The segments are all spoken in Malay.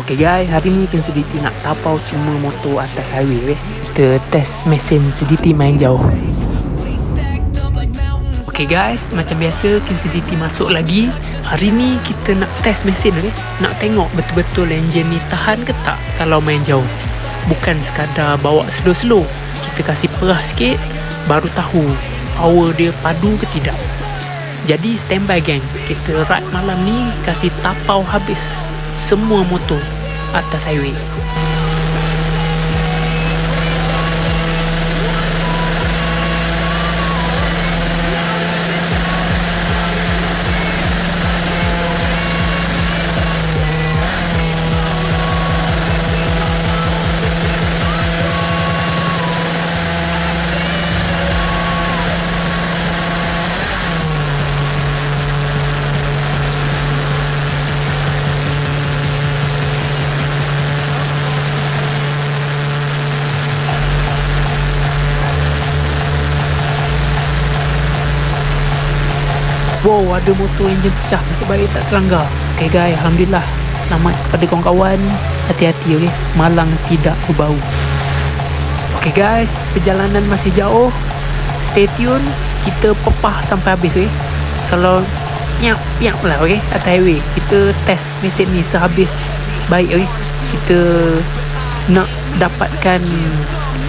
Okay guys, hari ni kan sediti nak tapau semua motor atas highway eh. Kita test mesin sediti main jauh. Okay guys, macam biasa Kin Sediti masuk lagi. Hari ni kita nak test mesin okay? Nak tengok betul-betul enjin ni tahan ke tak kalau main jauh. Bukan sekadar bawa slow-slow. Kita kasih perah sikit baru tahu power dia padu ke tidak. Jadi standby gang Kita ride malam ni Kasih tapau habis Semua motor Atas highway Wow ada motor enjin pecah Nasib baik tak terlanggar Okay guys Alhamdulillah. Selamat kepada kawan-kawan. Hati-hati okay Malang tidak berbau. Okay guys Perjalanan masih jauh. Stay tune. Kita pepah sampai habis okay Kalau Piak Piak lah okay Atas highway. Kita test mesin ni sehabis Baik okay Kita Nak dapatkan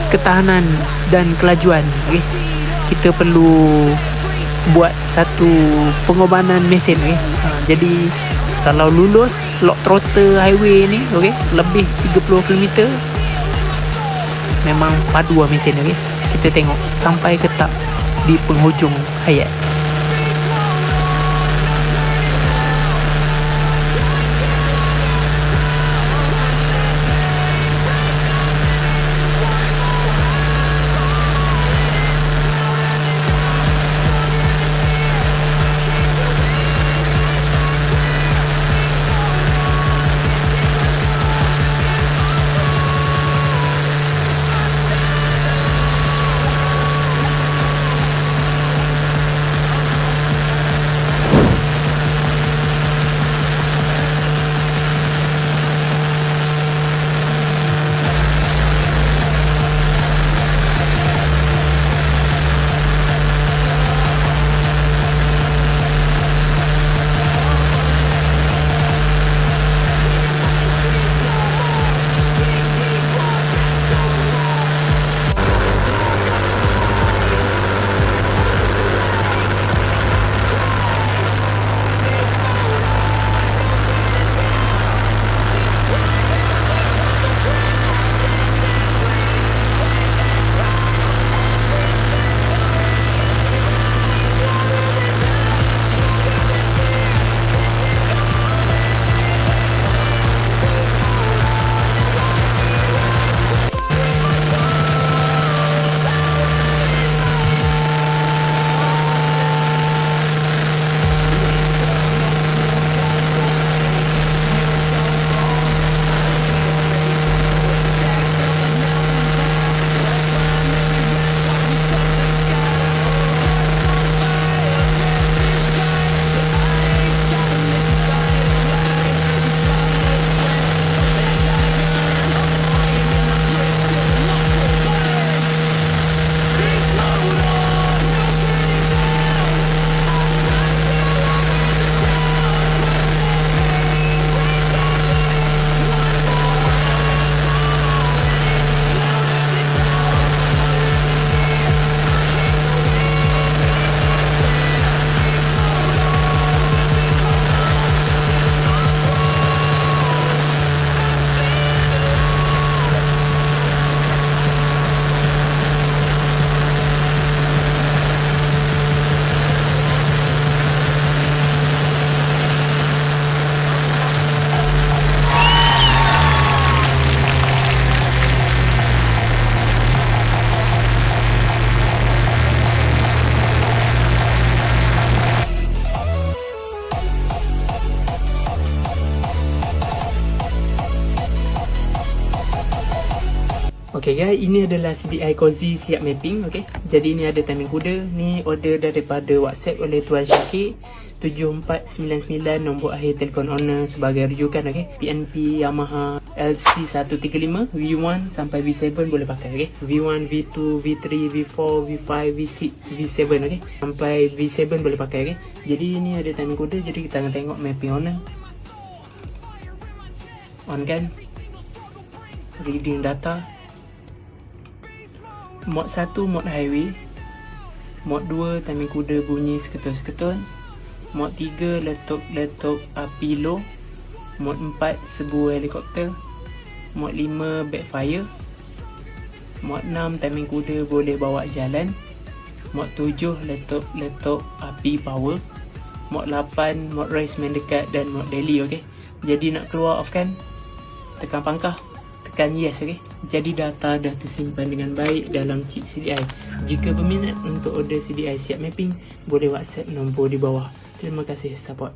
Ketahanan Dan kelajuan okay Kita perlu buat satu pengorbanan mesin okay? ha, jadi kalau lulus lock throttle highway ni okay? lebih 30 km memang padu mesin okay? kita tengok sampai ke tak di penghujung hayat Okay guys, ini adalah CDI Cozy siap mapping okay. Jadi ini ada timing kuda Ni order daripada WhatsApp oleh Tuan Syakir 7499 nombor akhir telefon owner sebagai rujukan okey. PNP Yamaha LC135 V1 sampai V7 boleh pakai okey. V1, V2, V3, V4, V5, V6, V7 okey. Sampai V7 boleh pakai okey. Jadi ni ada timing kode jadi kita akan tengok mapping owner. On kan? Reading data. Mod 1 mod highway. Mod 2 timing kuda bunyi seketun-seketun. Mod 3 letup-letup api low. Mod 4 sebu helikopter. Mod 5 backfire. Mod 6 timing kuda boleh bawa jalan. Mod 7 letup-letup api power. Mod 8 mod race mendekat dan mod daily okey. Jadi nak keluar off kan? Tekan pangkah tekan yes okey. Jadi data dah tersimpan dengan baik dalam chip CDI. Jika berminat untuk order CDI siap mapping, boleh WhatsApp nombor di bawah. Terima kasih support.